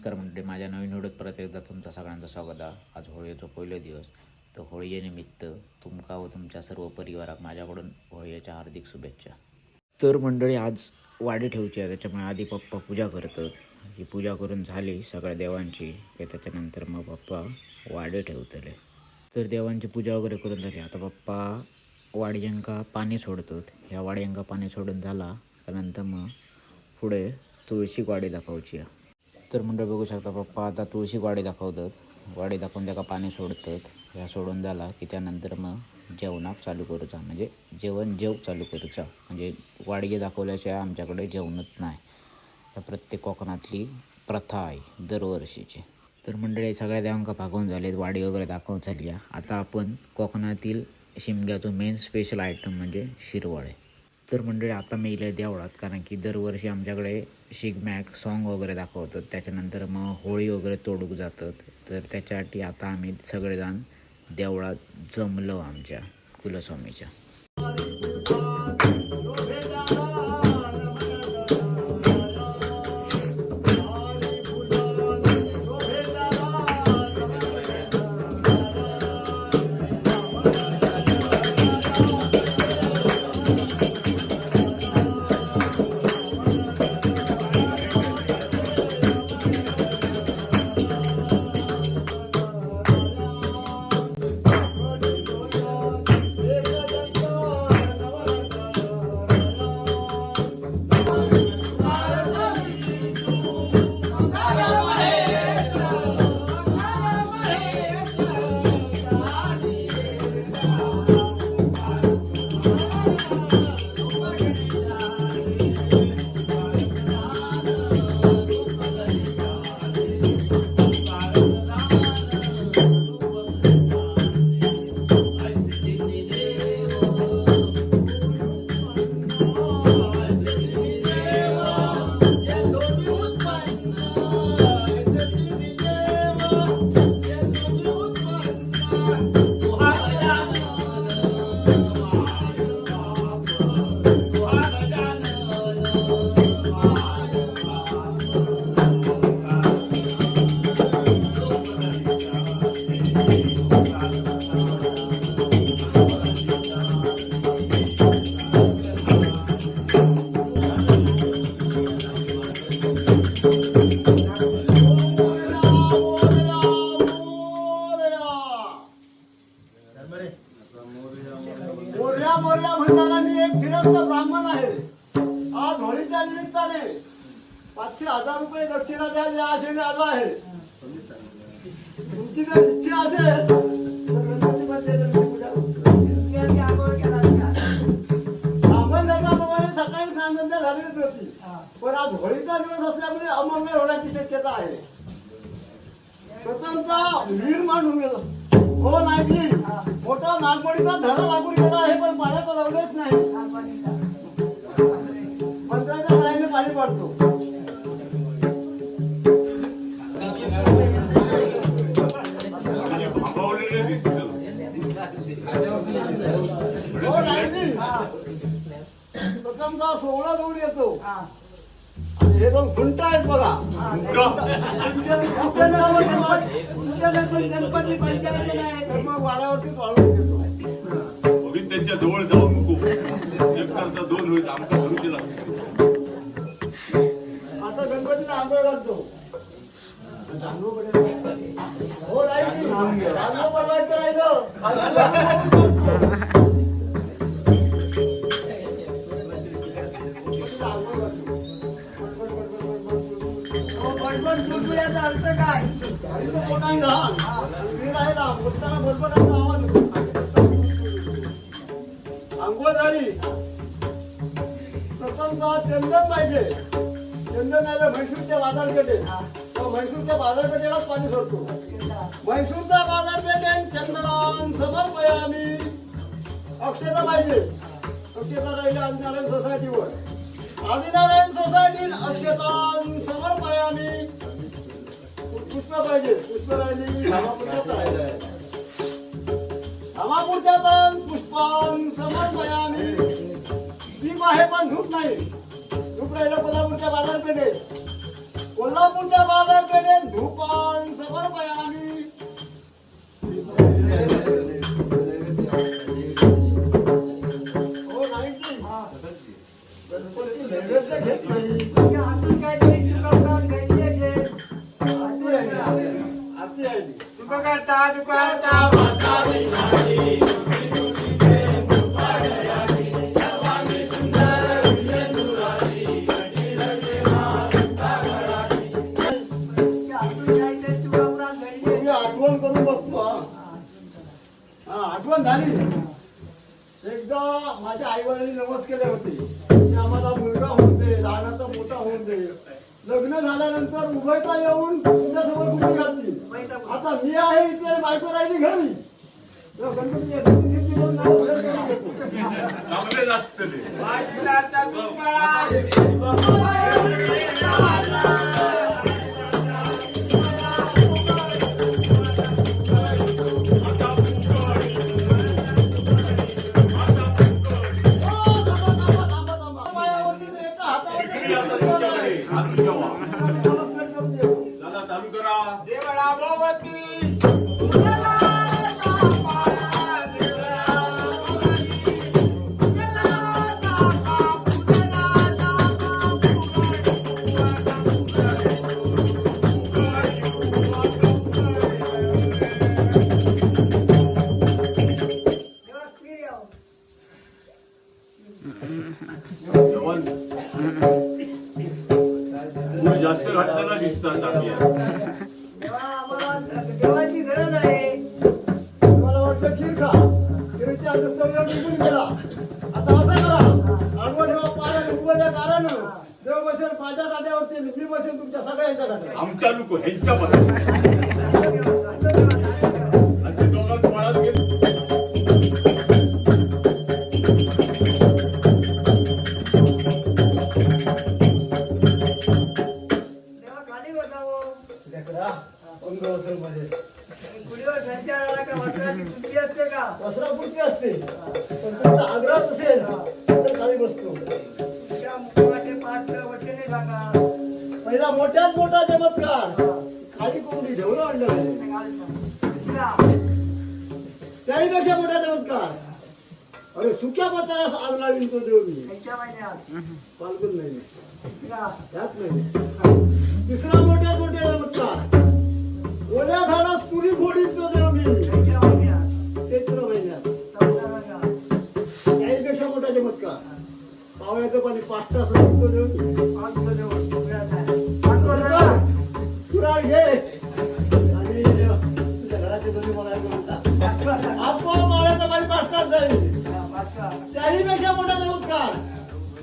नमस्कार मंडळी माझ्या नवीन व्हिडिओत परत एकदा तुमचं सगळ्यांचं स्वागत आहे. आज होळीचा पहिला दिवस. तर होळीनिमित्त तुमका व तुमच्या सर्व परिवाराक माझ्याकडून होळीच्या हार्दिक शुभेच्छा. तर मंडळी आज वाडी ठेवची आहे. त्याच्यामुळे आधी पप्पा पूजा करतात. ही पूजा करून झाली सगळ्या देवांची. की त्याच्यानंतर मग पप्पा वाडे ठेवतले. तर देवांची पूजा वगैरे करून झाली. आता पप्पा वाडयांका पाणी सोडतात. ह्या वाडयांका पाणी सोडून झाला. त्यानंतर मग पुढे तुळशी वाडी दाखवची आहे. तर मंडळ बघू शकता पप्पा आता तुळशी वाडी दाखवतात. वाडी दाखवून त्याका पाणी सोडतात. ह्या सोडून झाला की त्यानंतर मग जेवणाक चालू करूचा. म्हणजे जेवण जेव चालू करूचा. म्हणजे वाडगे दाखवल्याशिवाय आमच्याकडे जेवणच नाही. ह्या प्रत्येक कोकणातली प्रथा आहे दरवर्षीची. तर मंडळी सगळ्या देवांका भागवून झालेत. वाडी वगैरे दाखवून झाली आहे. आता आपण कोकणातील शिमग्याचं मेन स्पेशल आयटम म्हणजे शिरवळे. तर मंडळी आता मी इले देवळात कारण की दरवर्षी आमच्याकडे शिगमॅक सॉन्ग वगैरे दाखवतात. त्याच्यानंतर मग होळी वगैरे तोडूक जातात. तर त्याच्यासाठी आता आम्ही सगळेजण देवळात जमलो आमच्या कुलस्वामीच्या. हजार रुपये दक्षिणा द्याल या आशेने आलो आहे. तुमची जर इच्छा असेल तर गणपती मंदिराची पूजा. ब्राह्मण धर्माप्रमाणे सकाळी सांगत्या झालेलीच होती. पण आज होळीचा दिवस असल्यामुळे अमंगळ होण्याची शक्यता आहे. वीर गेलं. हो नागली मोठा नागमोडीचा धडा लागून गेला आहे पण पाण्याचा लावलेच नाही. मंत्राच्या सहाय्याने पाणी पडतो. सोहळा दूर येतो. आणि हे दोन खुंट आहेत बघा. गणपती पंचायत नाही तर मग घेतो. त्यांच्या जवळ जाऊ नको एक करता दोन होईल आमचा भरूचे लागते आता गणपतीला आंघोळ घालतो. हो राहिली बनवायचं राहिलं. अर्थ काय? हरीचं बोलताना आवाज आंघोळ झाली. प्रथमतः चंदन पाहिजे. चंदन आलं म्हैसूरच्या बाजारपेठे. म्हैसूरच्या बाजारपेठेलाच पाणी सोडतो. चंदनान अक्षता पाहिजे. अक्षता राहिली आदिनारायण सोसायटीवर आदिनारायण सोसायटी अक्षता पुष्प पाहिजे. पुष्प राहिली धामापुरच्यात राहिलं धामापुरच्यात पुष्पान समर्पयामी दीप आहे पण धूप नाही. धूप राहिलं कोल्हापूरच्या बाजारपेठेत. कोल्हापूरच्या बाजारपेठेत धूपान समर्पयामी हा आठवण झाली एकदा माझ्या आई वडिलांनी नमस केले होते की आम्हाला मुलगा होऊन दे लहानाचा मोठा होऊन दे लग्न झाल्यानंतर उभयता येऊन तुझ्यासमोर उभी घातली आता मी आहे इथे बायको राहिली घरी गणपती जास्त घातलेला दिसतात आम्ही सगळं निघून गेला आता असं करा आडवं ठेवा पाण्याने उभं कारण देव बसेल माझ्या गाड्यावरती मी बसेल तुमच्या सगळ्यांच्या गाड्यावर आमच्या लोक ह्यांच्या पहिला मोठ्यात मोठा चमत्कार. खाली कोंबडी ठेवलं आणलं त्याहीपेक्षा मोठा चमत्कार. अरे सुक्या पत्रास आग लावीन तो देऊ मी त्यांच्या महिन्यात नाही. त्यात नाही. तिसरा मोठ्या मोठ्या चमत्कार. ओल्या झाडात पुरी फोडीन तो देऊ मी त्यांच्या महिन्यात. चैत्र महिन्यात त्याहीपेक्षा मोठा चमत्कार. पावळ्याचं पाणी पाच तास कुराळ घे. आणि तुझ्या घराचे दोन्ही मला पावळ्याचं पाणी पाच तास जाईल. हा, पाचवा त्याही पेक्षा मोठा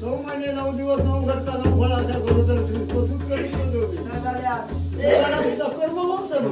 नऊ महिने नऊ दिवस नऊ घरचा नऊ फळ अशा बरोबर प्रस्तुत करीत तो देव मी. न झाल्यास देवाला तुझा कर्म होत सर्व.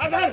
આધાર